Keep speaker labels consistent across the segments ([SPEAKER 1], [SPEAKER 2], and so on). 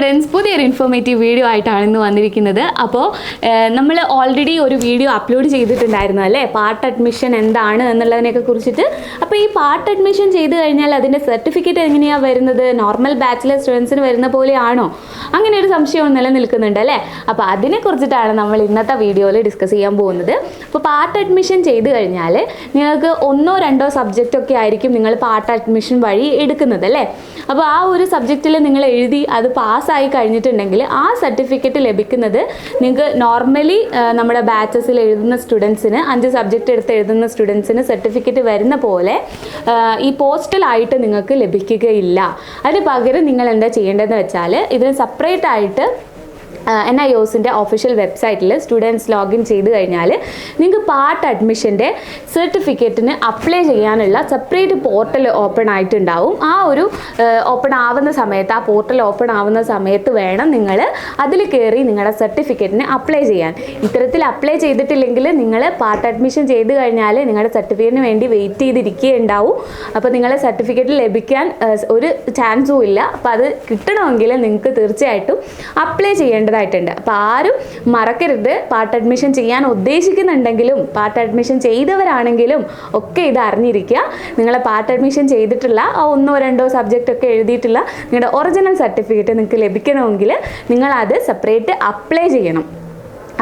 [SPEAKER 1] Students പുതിയൊരു informative video ആയിട്ടാണ് ഇന്ന് വന്നിരിക്കുന്നത്. അപ്പോൾ നമ്മൾ ഓൾറെഡി ഒരു വീഡിയോ അപ്ലോഡ് ചെയ്തിട്ടുണ്ടായിരുന്നു അല്ലേ? പാർട്ട് അഡ്മിഷൻ എന്താണ് എന്നുള്ളതിനെയൊക്കെ കുറിച്ചിട്ട്. അപ്പോൾ ഈ പാർട്ട് അഡ്മിഷൻ ചെയ്ത് കഴിഞ്ഞാൽ അതിന്റെ സർട്ടിഫിക്കറ്റ് എങ്ങനെയാണ് വരുന്നത്? നോർമൽ ബാച്ചിലർ സ്റ്റുഡൻസിന് വരുന്ന പോലെയാണോ? അങ്ങനെ ഒരു സംശയം നിലനിൽക്കുന്നുണ്ട് അല്ലേ? അപ്പോൾ അതിനെക്കുറിച്ചിട്ടാണ് നമ്മൾ ഇന്നത്തെ വീഡിയോയിൽ ഡിസ്കസ് ചെയ്യാൻ പോകുന്നത്. അപ്പോൾ പാർട്ട് അഡ്മിഷൻ ചെയ്ത് കഴിഞ്ഞാൽ നിങ്ങൾക്ക് ഒന്നോ രണ്ടോ സബ്ജക്റ്റ് ഒക്കെ ആയിരിക്കും നിങ്ങൾ പാർട്ട് അഡ്മിഷൻ വഴി എടുക്കുന്നത് അല്ലേ? അപ്പോൾ ആ ഒരു സബ്ജക്റ്റിൽ നിങ്ങൾ എഴുതി അത് പാസ്സായി കഴിഞ്ഞിട്ടുണ്ടെങ്കിൽ ആ സർട്ടിഫിക്കറ്റ് ലഭിക്കുന്നത് നിങ്ങൾക്ക് നോർമലി നമ്മുടെ ബാച്ചസിൽ എഴുതുന്ന സ്റ്റുഡൻസിന് അഞ്ച് സബ്ജക്റ്റ് എടുത്ത് എഴുതുന്ന സ്റ്റുഡൻസിന് സർട്ടിഫിക്കറ്റ് വരുന്ന പോലെ ഈ പോസ്റ്റലായിട്ട് നിങ്ങൾക്ക് ലഭിക്കുകയില്ല. അതിന് പകരം നിങ്ങൾ എന്താ ചെയ്യേണ്ടതെന്ന് വെച്ചാൽ ഇതിന് സെപ്പറേറ്റ് ആയിട്ട് എൻ ഐ ഒസിന്റെ ഒഫീഷ്യൽ വെബ്സൈറ്റിൽ സ്റ്റുഡൻസ് ലോഗിൻ ചെയ്ത് കഴിഞ്ഞാൽ നിങ്ങൾക്ക് പാർട്ട് അഡ്മിഷന്റെ സർട്ടിഫിക്കറ്റിന് അപ്ലൈ ചെയ്യാനുള്ള സെപ്പറേറ്റ് പോർട്ടൽ ഓപ്പൺ ആയിട്ടുണ്ടാവും. ആ ഒരു ഓപ്പൺ ആവുന്ന സമയത്ത് ആ പോർട്ടൽ ഓപ്പൺ ആവുന്ന സമയത്ത് വേണം നിങ്ങൾ അതിൽ കയറി നിങ്ങളുടെ സർട്ടിഫിക്കറ്റിന് അപ്ലൈ ചെയ്യാൻ. ഇത്തരത്തിൽ അപ്ലൈ ചെയ്തിട്ടില്ലെങ്കിൽ നിങ്ങൾ പാർട്ട് അഡ്മിഷൻ ചെയ്ത് കഴിഞ്ഞാൽ നിങ്ങളുടെ സർട്ടിഫിക്കറ്റിന് വേണ്ടി വെയിറ്റ് ചെയ്തിരിക്കുകയുണ്ടാവും അപ്പോൾ നിങ്ങളുടെ സർട്ടിഫിക്കറ്റ് ലഭിക്കാൻ ഒരു ചാൻസും ഇല്ല. അപ്പോൾ അത് കിട്ടണമെങ്കിൽ നിങ്ങൾക്ക് തീർച്ചയായിട്ടും അപ്ലൈ ചെയ്യേണ്ടതായിട്ടുണ്ട് അപ്പോൾ ആരും മറക്കരുത്. പാർട്ട് അഡ്മിഷൻ ചെയ്യാൻ ഉദ്ദേശിക്കുന്നുണ്ടെങ്കിലും പാർട്ട് അഡ്മിഷൻ ചെയ്തവരാണെങ്കിലും ഒക്കെ ഇത് അറിഞ്ഞിരിക്കുക. നിങ്ങളെ പാർട്ട് അഡ്മിഷൻ ചെയ്തിട്ടുള്ള ആ ഒന്നോ രണ്ടോ സബ്ജക്റ്റ് ഒക്കെ എഴുതിയിട്ടുള്ള നിങ്ങളുടെ ഒറിജിനൽ സർട്ടിഫിക്കറ്റ് നിങ്ങൾക്ക് ലഭിക്കണമെങ്കിൽ നിങ്ങളത് സെപ്പറേറ്റ് അപ്ലൈ ചെയ്യണം.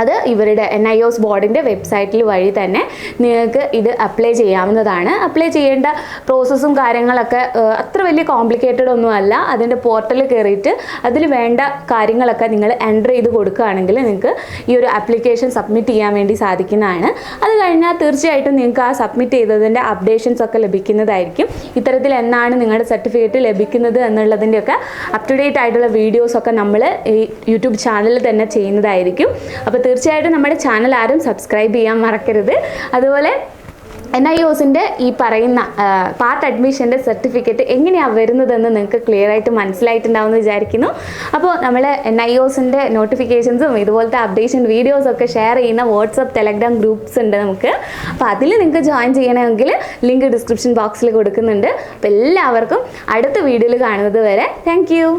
[SPEAKER 1] അത് ഇവരുടെ എൻ ഐ ഒസ് ബോർഡിന്റെ വെബ്സൈറ്റിൽ വഴി തന്നെ നിങ്ങൾക്ക് ഇത് അപ്ലൈ ചെയ്യാവുന്നതാണ്. അപ്ലൈ ചെയ്യേണ്ട പ്രോസസ്സും കാര്യങ്ങളൊക്കെ അത്ര വലിയ കോംപ്ലിക്കേറ്റഡ് ഒന്നും അല്ല. അതിന്റെ പോർട്ടലിൽ കയറിയിട്ട് അതിൽ വേണ്ട കാര്യങ്ങളൊക്കെ നിങ്ങൾ എന്റർ ചെയ്ത് കൊടുക്കുകയാണെങ്കിൽ നിങ്ങൾക്ക് ഈ ഒരു ആപ്ലിക്കേഷൻ സബ്മിറ്റ് ചെയ്യാൻ വേണ്ടി സാധിക്കുന്നതാണ്. അത് കഴിഞ്ഞാൽ തീർച്ചയായിട്ടും നിങ്ങൾക്ക് ആ സബ്മിറ്റ് ചെയ്തതിന്റെ അപ്ഡേഷൻസ് ഒക്കെ ലഭിക്കുന്നതായിരിക്കും. ഇത്തരത്തിൽ എന്നാണ് നിങ്ങളുടെ സർട്ടിഫിക്കറ്റ് ലഭിക്കുന്നത് എന്നുള്ളതിന്റെയൊക്കെ അപ് ടു ഡേറ്റ് ആയിട്ടുള്ള വീഡിയോസൊക്കെ നമ്മൾ ഈ യൂട്യൂബ് ചാനലിൽ തന്നെ ചെയ്യുന്നതായിരിക്കും. അപ്പോൾ തീർച്ചയായിട്ടും നമ്മുടെ ചാനൽ ആരും സബ്സ്ക്രൈബ് ചെയ്യാൻ മറക്കരുത്. അതുപോലെ എൻ ഐ ഒസിന്റെ ഈ പറയുന്ന പാർട്ട് അഡ്മിഷന്റെ സർട്ടിഫിക്കറ്റ് എങ്ങനെയാണ് വരുന്നതെന്ന് നിങ്ങൾക്ക് ക്ലിയർ ആയിട്ട് മനസ്സിലായിട്ടുണ്ടാവുമെന്ന് വിചാരിക്കുന്നു. അപ്പോൾ നമ്മൾ എൻ ഐ ഒസിന്റെ നോട്ടിഫിക്കേഷൻസും ഇതുപോലത്തെ അപ്ഡേഷൻ വീഡിയോസും ഒക്കെ ഷെയർ ചെയ്യുന്ന വാട്സപ്പ് ടെലഗ്രാം ഗ്രൂപ്പ്സ് ഉണ്ട് നമുക്ക്. അപ്പോൾ അതിൽ നിങ്ങൾക്ക് ജോയിൻ ചെയ്യണമെങ്കിൽ ലിങ്ക് ഡിസ്ക്രിപ്ഷൻ ബോക്സിൽ കൊടുക്കുന്നുണ്ട്. അപ്പോൾ എല്ലാവർക്കും അടുത്ത വീഡിയോയിൽ കാണുന്നത് വരെ താങ്ക്